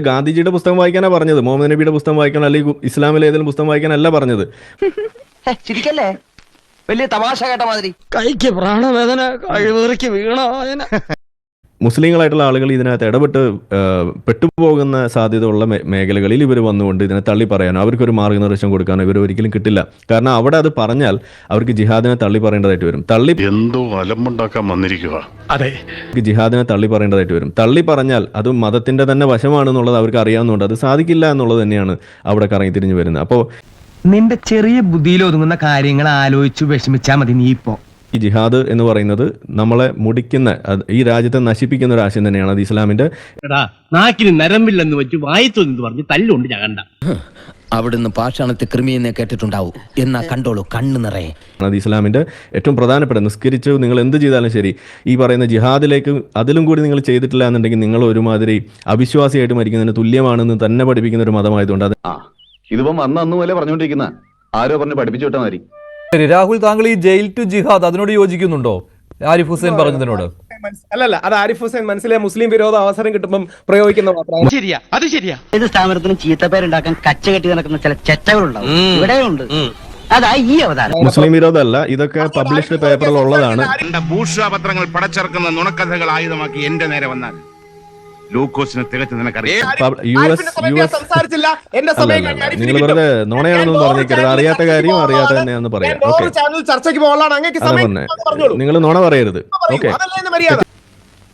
ഗാന്ധിജിയുടെ പുസ്തകം വായിക്കാനാ പറഞ്ഞത്. മുഹമ്മദ് നബിയുടെ പുസ്തകം വായിക്കണം അല്ലെങ്കിൽ ഇസ്ലാമിലെ ഏതെങ്കിലും പുസ്തകം വായിക്കാനല്ല പറഞ്ഞത്. ചിരിക്കല്ലേ? വലിയ തമാശ കേട്ട മാതിരി. കൈക്ക് പ്രാണവേദന കഴിവേറിക്ക് വീണായന മുസ്ലിങ്ങളായിട്ടുള്ള ആളുകൾ ഇതിനകത്ത് ഇടപെട്ട് പെട്ടുപോകുന്ന സാധ്യതയുള്ള മേ- മേഖലകളിൽ ഇവർ വന്നുകൊണ്ട് ഇതിനെ തള്ളി പറയാനോ അവർക്കൊരു മാർഗനിർദ്ദേശം കൊടുക്കാനോ ഇവർ ഒരിക്കലും കിട്ടില്ല. കാരണം അവിടെ അത് പറഞ്ഞാൽ അവർക്ക് ജിഹാദിനെ തള്ളി പറയേണ്ടതായിട്ട് വരും. തള്ളി എന്തോ അലമ്പുണ്ടാക്കാൻ വന്നിരിക്കുക ജിഹാദിനെ തള്ളി പറയേണ്ടതായിട്ട് വരും. തള്ളി പറഞ്ഞാൽ അത് മതത്തിന്റെ തന്നെ വശമാണെന്നുള്ളത് അവർക്ക് അറിയാവുന്നതുകൊണ്ട് അത് സാധിക്കില്ല എന്നുള്ളത് തന്നെയാണ് അവിടെ കറങ്ങി തിരിഞ്ഞു വരുന്നത്. അപ്പോൾ നിന്റെ ചെറിയ ബുദ്ധിയിൽ ഒതുങ്ങുന്ന കാര്യങ്ങൾ ആലോചിച്ചു വിഷമിച്ചാൽ മതി നീ ഇപ്പോ. ഈ ജിഹാദ് എന്ന് പറയുന്നത് നമ്മളെ മുടിക്കുന്ന ഈ രാജ്യത്തെ നശിപ്പിക്കുന്ന ഒരു ആശയം തന്നെയാണ് അത് ഇസ്ലാമിന്റെ. നാക്കിന് നരമ്പില്ലെന്ന് വെച്ച് വായിത്തു എന്ന് പറഞ്ഞ് തല്ലുണ്ട് ഞകണ്ട അവിടുന്ന് പാഷാണത്തെ കൃമിയെന്നെ കേട്ടിട്ടുണ്ടാവും. എന്നാ കണ്ടോളൂ കണ്ണു നിറയെ. അത് ഇസ്ലാമിന്റെ ഏറ്റവും പ്രധാനപ്പെട്ട നിസ്കരിച്ച് നിങ്ങൾ എന്ത് ചെയ്താലും ശരി. ഈ പറയുന്ന ജിഹാദിലേക്ക് അതിലും കൂടി നിങ്ങൾ ചെയ്തിട്ടില്ല എന്നുണ്ടെങ്കിൽ നിങ്ങൾ ഒരുമാതിരി അവിശ്വാസിയായിട്ട് മരിക്കുന്നതിന് തുല്യമാണെന്ന് തന്നെ പഠിപ്പിക്കുന്ന ഒരു മതമായതുകൊണ്ട് അത് ഇതിപ്പം അന്ന് അന്ന് പോലെ പറഞ്ഞുകൊണ്ടിരിക്കുന്ന. ആരോ പറഞ്ഞ് പഠിപ്പിച്ചു വിട്ടാൽ മതി. ശരി രാഹുൽ താങ്കൾ ഈ ജയിൽ ടു ജിഹാദ് അതിനോട് യോജിക്കുന്നുണ്ടോ? ആരിഫ് ഹുസൈൻ പറഞ്ഞതിനോട്? അല്ലല്ല അത് ആരിഫ് ഹുസൈൻ മനസ്സിലെ മുസ്ലിം വിരോധ അവസരം കിട്ടുമ്പോൾ പ്രയോഗിക്കുന്ന മാത്രമാണ്. ശരിയാ അത് ശരിയാ. ഏത് സ്ഥാപനത്തിനും ചീത്തപ്പേരുണ്ടാക്കാൻ കച്ച കെട്ടി നടക്കുന്ന ചില ചെറ്റകളുണ്ടാവും. ഇവിടെയുണ്ട് അതാ ഈ അവതാരം. മുസ്ലിം വിരോധമല്ല ഇതൊക്കെ പബ്ലിഷ്ഡ് പേപ്പറിൽ ഉള്ളതാണ് ഭൂഷ പത്രങ്ങൾ പടച്ചിറക്കുന്ന നുണക്കഥകൾ ആയുധമാക്കി എന്റെ നേരെ വന്നാൽ. ലൂക്കോസിന് തികച്ചു നിനക്കറിയാം. പബ്- യു എസ് യു ഞാൻ എസ് സംസാരിച്ചില്ല. എന്റെ നിങ്ങൾ വെറുതെ പറഞ്ഞേക്കരുത് അറിയാത്ത കാര്യം അറിയാത്ത തന്നെയാണെന്ന് പറയാം. ഓക്കെ ചാനൽ ചർച്ചയ്ക്ക് പോകാനാണ് പറഞ്ഞേ നിങ്ങൾ നുണ പറയരുത്. പറയൂ. ഓക്കെ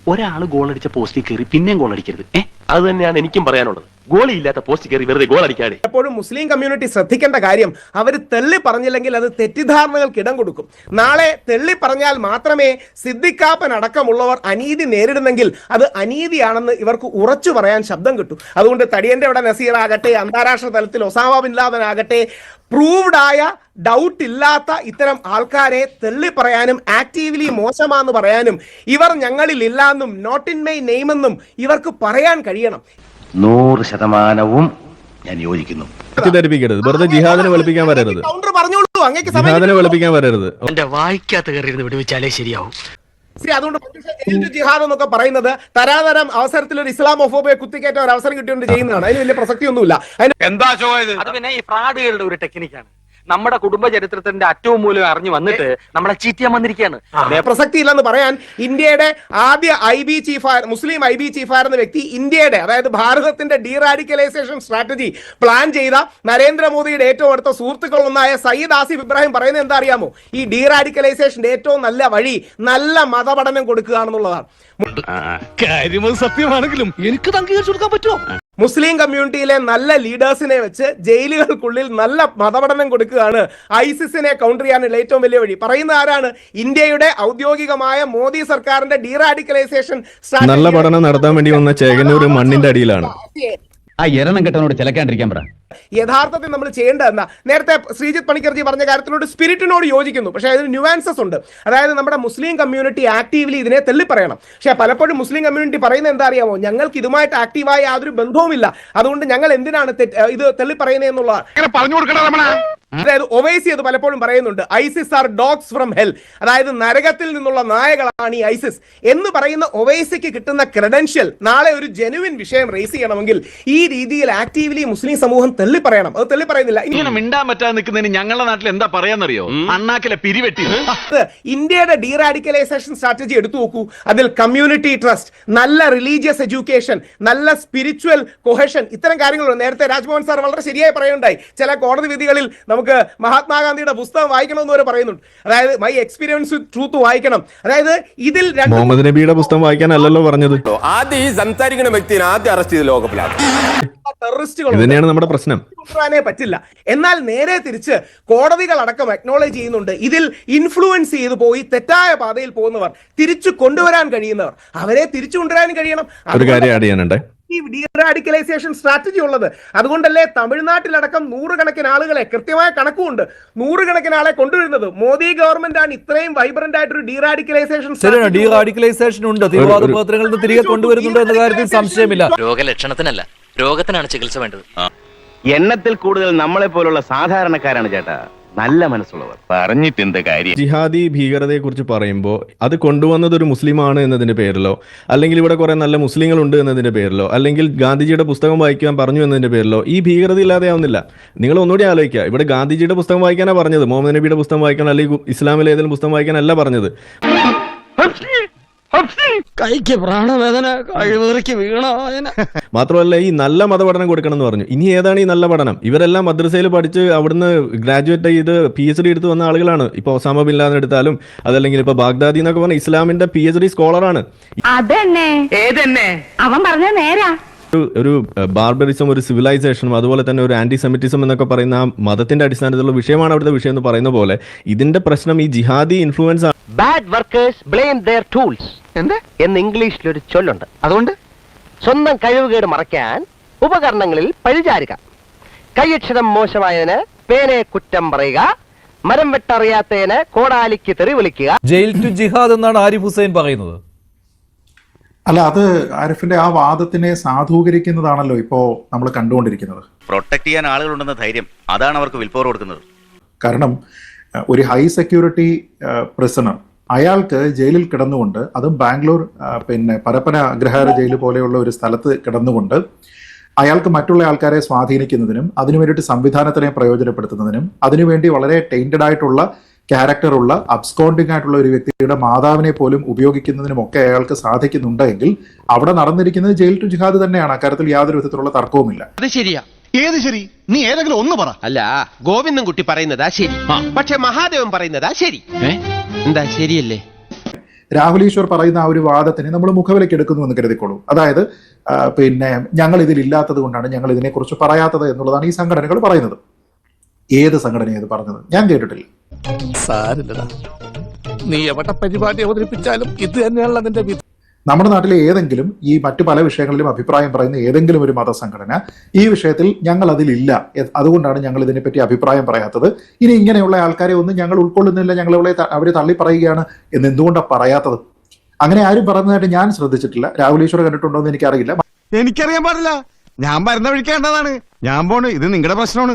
ഒരാൾ ഗോൾ അടിച്ച പോസ്റ്റിൽ കയറി പിന്നെയും ഗോൾ അടിക്കരുത് ഏ? അത് തന്നെയാണ് എനിക്കും പറയാനുള്ളത്. ഗോളി ഇല്ലാത്ത പോസ്റ്റ് കയറി വെറുതെ ഗോൾ അടിക്കാതെ. എപ്പോഴും മുസ്ലിം കമ്മ്യൂണിറ്റി ശ്രദ്ധിക്കേണ്ട കാര്യം അവർ തെള്ളി പറഞ്ഞില്ലെങ്കിൽ അത് തെറ്റിദ്ധാരണകൾക്ക് ഇടം കൊടുക്കും. നാളെ തെള്ളി പറഞ്ഞാൽ മാത്രമേ സിദ്ദിഖാപ്പൻ അടക്കമുള്ളവർ അനീതി നേരിടുന്നെങ്കിൽ അത് അനീതിയാണെന്ന് ഇവർക്ക് ഉറച്ചു പറയാൻ ശബ്ദം കിട്ടും. അതുകൊണ്ട് തടിയന്റെ ഇവിടെ നസീർ ആകട്ടെ അന്താരാഷ്ട്ര തലത്തിൽ ഒസാമ ബിൻ പ്രൂവ്ഡ് ആയ ഡൗട്ട് ഇല്ലാത്ത ഇത്തരം ആൾക്കാരെ തെള്ളി പറയാനും ആക്റ്റീവ്ലി മോശമാന്ന് പറയാനും ഇവർ ഞങ്ങളിൽ ഇല്ലാന്നും നോട്ട് ഇൻ മൈ നെയ്മെന്നും ഇവർക്ക് പറയാൻ കഴിയണം. നൂറ് ശതമാനവും ഞാൻ യോജിക്കുന്നു. തെറ്റിദ്ധരിപ്പിക്കരുത്. വെറുതെ ജിഹാദിനെ വെളുപ്പിക്കാൻ വരരുത്. കൗണ്ടർ പറഞ്ഞോളൂ. അങ്ങേക്ക് സമയം ജിഹാദിനെ വെളുപ്പിക്കാൻ വരരുത്. എന്റെ വായിക്കാത്ത കയറിയിരുന്ന് വിടുവിച്ചാലേ ശരിയാവും. ശ്രീ അതുകൊണ്ട് ടു ജിഹാദ് എന്നൊക്കെ പറയുന്നത് തരാതരം അവസരത്തിൽ ഒരു ഇസ്ലാമോഫോബിയെ കുത്തിക്കയറ്റ ഒരു അവസരം കിട്ടിയോണ്ട് ചെയ്യുന്നതാണ്. അതിന് വലിയ പ്രസക്തിയൊന്നുമില്ല. അതിന് എന്താ അത് പിന്നെ ഈ ഫ്രാഡുകളുടെ ഒരു ടെക്നിക്കാണ്. നമ്മുടെ കുടുംബ ചരിത്രത്തിന്റെ അറ്റവും മൂലം അറിഞ്ഞു വന്നിട്ട് നമ്മളെ ചീറ്റിയാൻ വന്നിരിക്കുകയാണ്. പ്രസക്തി ഇല്ലെന്ന് പറയാൻ ഇന്ത്യയുടെ ആദ്യ ഐ ബി ചീഫ് മുസ്ലിം ഐ ബി ചീഫ് ആയിരുന്ന വ്യക്തി ഇന്ത്യയുടെ അതായത് ഭാരതത്തിന്റെ ഡീറാഡിക്കലൈസേഷൻ സ്ട്രാറ്റജി പ്ലാൻ ചെയ്ത നരേന്ദ്രമോദിയുടെ ഏറ്റവും അടുത്ത സുഹൃത്തുക്കളൊന്നായ സയ്യിദ് ആസിഫ് ഇബ്രാഹിം പറയുന്നത് എന്താ അറിയാമോ? ഈ ഡീറാഡിക്കലൈസേഷന്റെ ഏറ്റവും നല്ല വഴി നല്ല മതപഠനം കൊടുക്കുക എന്നുള്ളതാണ് കാര്യം സത്യമാണെങ്കിലും എനിക്ക് അംഗീകരിച്ചു കൊടുക്കാൻ പറ്റുമോ? മുസ്ലിം കമ്മ്യൂണിറ്റിയിലെ നല്ല ലീഡേഴ്സിനെ വെച്ച് ജയിലുകൾക്കുള്ളിൽ നല്ല മതപഠനം കൊടുക്കുകയാണ് ഐസിസിനെ കൗണ്ടർ ചെയ്യാനുള്ള ഏറ്റവും വലിയ വഴി. പറയുന്ന ആരാണ്? ഇന്ത്യയുടെ ഔദ്യോഗികമായ മോദി സർക്കാരിന്റെ ഡീറാഡിക്കലൈസേഷൻ നല്ല പഠനം നടത്താൻ വേണ്ടി വന്ന ചേകന്നൂർ മണ്ണിന്റെ അടിയിലാണ്. ആ എരണം കെട്ടവനോട് ചിലക്കാണ്ടിരിക്കാൻ പറ. യഥാർത്ഥത്തിൽ നമ്മൾ ചെയ്യേണ്ടത് എന്താ? നേരത്തെ ശ്രീജിത്ത് പണിക്കർജി പറഞ്ഞ കാര്യത്തിനോട് സ്പിരിറ്റിനോട് യോജിക്കുന്നു. പക്ഷേ അതിന് ന്യൂവാൻസസ് ഉണ്ട്. അതായത് നമ്മുടെ മുസ്ലിം കമ്മ്യൂണിറ്റി ആക്റ്റീവ്ലി ഇതിനെ തള്ളി പറയണം പക്ഷേ പലപ്പോഴും മുസ്ലിം കമ്മ്യൂണിറ്റി പറയുന്നത് എന്താ അറിയാമോ? ഞങ്ങൾക്ക് ഇതുമായിട്ട് ആക്റ്റീവായ യാതൊരു ബന്ധവുമില്ല. അതുകൊണ്ട് ഞങ്ങൾ എന്തിനാണ് ഇത് തള്ളി പറയുന്നത് എന്നുള്ളതാണ് പറഞ്ഞു കൊടുക്കണം അതായത് ഒവൈസി അത് പലപ്പോഴും പറയുന്നുണ്ട്. ISIS are dogs from hell. അതായത് നരകത്തിൽ നിന്നുള്ള നായകളാണ് ഈ ഐസിസ്. എന്ന് പറയുന്ന ഒവൈസിക്ക് കിട്ടുന്ന ക്രെഡൻഷ്യൽ നാളെ ഒരു ജെനുവിൻ വിഷയം റേസ് ചെയ്യണമെങ്കിൽ ഈ രീതിയിൽ ആക്റ്റീവ്ലി മുസ്ലിം സമൂഹം തള്ളി പറയണം അത് തള്ളി പറയുന്നില്ല ഇനി ഇങ്ങനെ മിണ്ടാൻ പറ്റാതെ നിൽക്കുന്നതിന് ഞങ്ങളുടെ നാട്ടിൽ എന്താ പറയാന്നറിയോ? അണ്ണാക്കിലെ പിരിവെട്ടി. ഇന്ത്യയുടെ ഡീറാഡിക്കലൈസേഷൻ സ്ട്രാറ്റജി എടുത്തു നോക്കൂ. അതിൽ കമ്മ്യൂണിറ്റി ട്രസ്റ്റ് നല്ല റിലീജിയസ് എഡ്യൂക്കേഷൻ നല്ല സ്പിരിച്വൽ കൊഹഷൻ ഇത്തരം കാര്യങ്ങളുണ്ട്. നേരത്തെ രാജ്മോഹൻ സാർ വളരെ ശരിയായി പറയുണ്ടായി ചില കോടതി വിധികളിൽ നമുക്ക് മഹാത്മാഗാന്ധിയുടെ പുസ്തകം വായിക്കണമെന്ന് വരെ പറയുന്നുണ്ട്. അതായത് മൈ എക്സ്പീരിയൻസ് ട്രൂത്ത് വായിക്കണം. അതായത് ഇതിൽ രണ്ട് മുഹമ്മദ് നബിയുടെ പുസ്തകം വായിക്കാനല്ലല്ലോ പറഞ്ഞത്. ആദ്യം ഈ സംസാരിക്കുന്ന വ്യക്തിനെ ആദ്യം അറസ്റ്റ് ചെയ്ത് ലോകപ്പിലാണ് തന്നെയാണ് നമ്മുടെ പ്രശ്നം. കൊണ്ടുവരാനേ പറ്റില്ല. എന്നാൽ നേരെ തിരിച്ച് കോടതികൾ അടക്കം അക്നോളജ് ചെയ്യുന്നുണ്ട്. ഇതിൽ ഇൻഫ്ലുവൻസ് ചെയ്തു പോയി തെറ്റായ പാതയിൽ പോകുന്നവർ തിരിച്ചു കൊണ്ടുവരാൻ കഴിയുന്നവർ. അവരെ തിരിച്ചു കൊണ്ടുവരാൻ കഴിയണം. ഒരു കാര്യം ആഡ് ചെയ്യാനുണ്ട് ഡീറാഡിക്കലൈസേഷൻ സ്ട്രാറ്റജി ഉള്ളത്. അതുകൊണ്ടല്ലേ തമിഴ്നാട്ടിലടക്കം നൂറുകണക്കിന് ആളുകളെ കൃത്യമായ കണക്കുമുണ്ട് നൂറുകണക്കിന് ആളെ കൊണ്ടുവരുന്നത്. മോദി ഗവൺമെന്റ് ആണ് ഇത്രയും വൈബ്രന്റ് ആയിട്ടൊരു ഡീറാഡിക്കലൈസേഷൻ ഡീറാഡിക്കലൈസേഷൻ ഉണ്ട്. തീവ്രവാദ പ്രവർത്തനങ്ങളിൽ നിന്ന് തിരികെ കൊണ്ടുവരുന്നുണ്ട് എന്ന കാര്യത്തിൽ സംശയമില്ല. രോഗലക്ഷണത്തിനല്ല രോഗത്തിനാണ് ചികിത്സ വേണ്ടത്. എണ്ണത്തിൽ കൂടുതൽ നമ്മളെ പോലുള്ള സാധാരണക്കാരാണ് ചേട്ടാ. നല്ല മനസ്സുള്ളവർ. പറഞ്ഞിട്ടെന്ത് കാര്യം? ജിഹാദി ഭീകരതയെ കുറിച്ച് പറയുമ്പോൾ അത് കൊണ്ടുവന്നത് ഒരു മുസ്ലിമാണ് എന്നതിന്റെ പേരിലോ അല്ലെങ്കിൽ ഇവിടെ കുറെ നല്ല മുസ്ലിങ്ങൾ ഉണ്ട് എന്നതിന്റെ പേരിലോ അല്ലെങ്കിൽ ഗാന്ധിജിയുടെ പുസ്തകം വായിക്കാൻ പറഞ്ഞു എന്നതിന്റെ പേരിലോ ഈ ഭീകരത ഇല്ലാതെ ആവുന്നില്ല. നിങ്ങൾ ഒന്നുകൂടി ആലോചിക്കുക. ഇവിടെ ഗാന്ധിജിയുടെ പുസ്തകം വായിക്കാനാണ് പറഞ്ഞത് മുഹമ്മദ് നബിയുടെ പുസ്തകം വായിക്കാൻ അല്ലെങ്കിൽ ഇസ്ലാമിലെ ഏതെങ്കിലും പുസ്തകം വായിക്കാനല്ല പറഞ്ഞത്. കൈക്ക് പ്രാണവേദന കഴിവേറിക്ക് വീണായന. മാത്രമല്ല ഈ നല്ല മതപഠനം കൊടുക്കണം എന്ന് പറഞ്ഞു. ഇനി ഏതാണ് ഈ നല്ല പഠനം? ഇവരെല്ലാം മദ്രസയിൽ പഠിച്ച് അവിടുന്ന് ഗ്രാജുവേറ്റ് ചെയ്ത് പി എച്ച് ഡി എടുത്ത് വന്ന ആളുകളാണ്. ഇപ്പൊ ഒസാമ ബിൻ ലാദൻ എടുത്താലും അതല്ലെങ്കിൽ ഇപ്പൊ ബാഗ്ദാദി എന്നൊക്കെ പറഞ്ഞ ഇസ്ലാമിന്റെ പി എച്ച് ഡി സ്കോളറാണ് അതന്നെ. ഏതെന്നെ? അവൻ പറഞ്ഞ നേരാ. ഒരു ബാർബറിസം ഒരു സിവിലൈസേഷനും അതുപോലെ തന്നെ ഒരു ആന്റി സെമിറ്റിസം എന്നൊക്കെ പറയുന്ന ആ മതത്തിന്റെ അടിസ്ഥാനത്തിലുള്ള വിഷയമാണ് അവിടുത്തെ വിഷയം എന്ന് പറയുന്ന പോലെ ഇതിന്റെ പ്രശ്നം ഈ ജിഹാദി ഇൻഫ്ലുവൻസ് ആണ്. Bad workers blame their tools എന്ത്? എന്ന് ഇംഗ്ലീഷിൽ ഒരു ചൊല്ലുണ്ട്. അതുകൊണ്ട്? സ്വന്തം കഴിവുകേട് മറയ്ക്കാൻ ഉപകരണങ്ങളിൽ പഴിചാരുക കൈയക്ഷരം മോശമായതിന് പേനയെ കുറ്റം പറയുക. മരം വെട്ടറിയാത്തതിന് കോടാലിക്ക് തെറി വിളിക്കുക. ജയിൽ ടു ജിഹാദ് എന്നാണ് ആരിഫ് ഹുസൈൻ പറയുന്നത്. അല്ല അത് ആരിഫിന്റെ ആ വാദത്തിനെ സാധൂകരിക്കുന്നതാണല്ലോ ഇപ്പോ നമ്മൾ കണ്ടുകൊണ്ടിരിക്കുന്നത്. പ്രൊട്ടക്ട് ചെയ്യാൻ ആളുകളുണ്ടെന്ന ധൈര്യം അതാണ് അവർക്ക് വിൽപ്പോർ കൊടുക്കുന്നത്. കാരണം ഒരു ഹൈ സെക്യൂരിറ്റി പ്രിസണർ അയാൾക്ക് ജയിലിൽ കിടന്നുകൊണ്ട് അതും ബാംഗ്ലൂർ പിന്നെ പരപ്പന അഗ്രഹാര ജയിൽ പോലെയുള്ള ഒരു സ്ഥലത്ത് കിടന്നുകൊണ്ട് അയാൾക്ക് മറ്റുള്ള ആൾക്കാരെ സ്വാധീനിക്കുന്നതിനും അതിനു വേണ്ടിയിട്ട് സംവിധാനത്തിനെ പ്രയോജനപ്പെടുത്തുന്നതിനും അതിനുവേണ്ടി വളരെ ടൈന്റഡ് ആയിട്ടുള്ള ക്യാരക്ടറുള്ള അബ്സ്കോണ്ടിങ് ആയിട്ടുള്ള ഒരു വ്യക്തിയുടെ മാതാവിനെ പോലും ഉപയോഗിക്കുന്നതിനും ഒക്കെ അയാൾക്ക് സാധിക്കുന്നുണ്ടെങ്കിൽ അവിടെ നടന്നിരിക്കുന്നത് ജയിൽ ടു ജിഹാദ് തന്നെയാണ്. അക്കാര്യത്തിൽ യാതൊരു വിധത്തിലുള്ള തർക്കവുമില്ല. അത് ശരിയാ. ഏത് ശരി? നീ ഏതെങ്കിലും ഒന്ന് പറ. അല്ല ഗോവിന്ദൻ കുട്ടി പറയുന്നതാ ശരി. പക്ഷെ മഹാദേവൻ പറയുന്നതാ ശരി. എന്താ ശരിയല്ലേ? രാഹുൽ ഈശ്വർ പറയുന്ന ആ ഒരു വാദത്തിന് നമ്മൾ മുഖവിലേക്ക് എടുക്കുന്നു എന്ന് കരുതിക്കോളൂ അതായത് പിന്നെ ഞങ്ങൾ ഇതിൽ ഇല്ലാത്തത് കൊണ്ടാണ് ഞങ്ങൾ ഇതിനെക്കുറിച്ച് പറയാത്തത് എന്നുള്ളതാണ് ഈ സംഘടനകൾ പറയുന്നത്. ഏത് സംഘടനയത് പറഞ്ഞത്? ഞാൻ കേട്ടിട്ടില്ല. സാരില്ലടാ. നീ എവിടെ പരിപാടി അവതരിപ്പിച്ചാലും ഇത് തന്നെയാണല്ലോ അതിന്റെ വിധി. നമ്മുടെ നാട്ടിലെ ഏതെങ്കിലും ഈ മറ്റു പല വിഷയങ്ങളിലും അഭിപ്രായം പറയുന്ന ഏതെങ്കിലും ഒരു മതസംഘടന ഈ വിഷയത്തിൽ ഞങ്ങൾ അതിലില്ല. അതുകൊണ്ടാണ് ഞങ്ങൾ ഇതിനെപ്പറ്റി അഭിപ്രായം പറയാത്തത്. ഇനി ഇങ്ങനെയുള്ള ആൾക്കാരെ ഒന്നും ഞങ്ങൾ ഉൾക്കൊള്ളുന്നില്ല ഞങ്ങൾ അവളെ അവർ തള്ളി പറയുകയാണ് എന്ന് എന്തുകൊണ്ടാണ് പറയാത്തത്? അങ്ങനെ ആരും പറഞ്ഞതായിട്ട് ഞാൻ ശ്രദ്ധിച്ചിട്ടില്ല. രാഹുൽ ഈശ്വർ കണ്ടിട്ടുണ്ടോ എന്ന് എനിക്കറിയില്ല. എനിക്കറിയാൻ പാടില്ല. ഞാൻ വരുന്ന വഴിക്കേണ്ടതാണ് ഞാൻ പോണ്. ഇത് നിങ്ങളുടെ പ്രശ്നമാണ്.